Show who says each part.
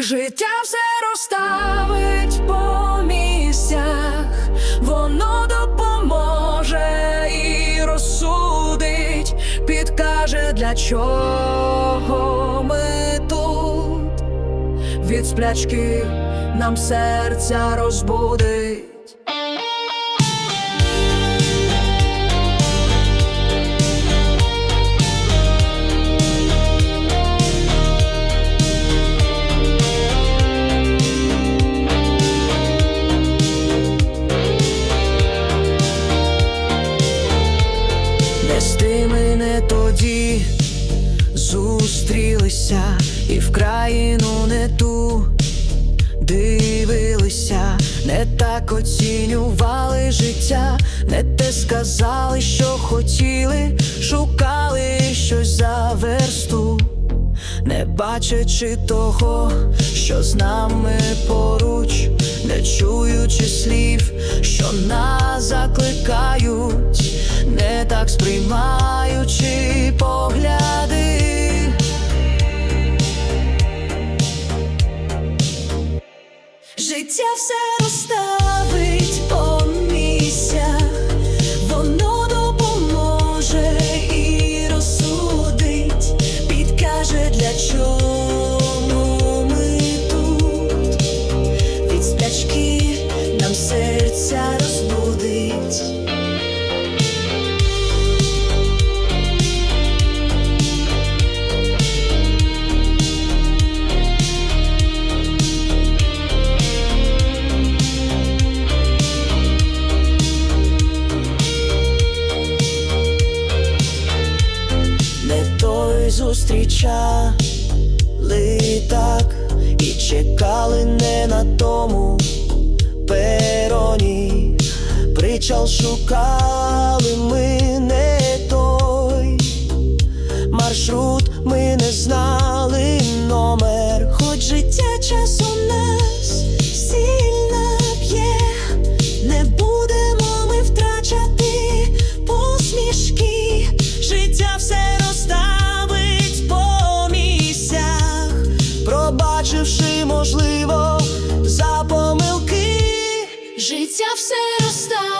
Speaker 1: Життя все розставить по місцях, воно допоможе і розсудить, підкаже, для чого ми тут. Від сплячки нам серця розбудить. Зустрілися і в країну не ту дивилися, не так оцінювали життя, не те сказали, що хотіли, шукали щось за версту, не бачачи того, що з нами поруч, не чуючи слів, що нас закликають, не так сприймаючи погляди. Зустрічали так і чекали не на тому пероні. Причал шукали
Speaker 2: Життя все розставить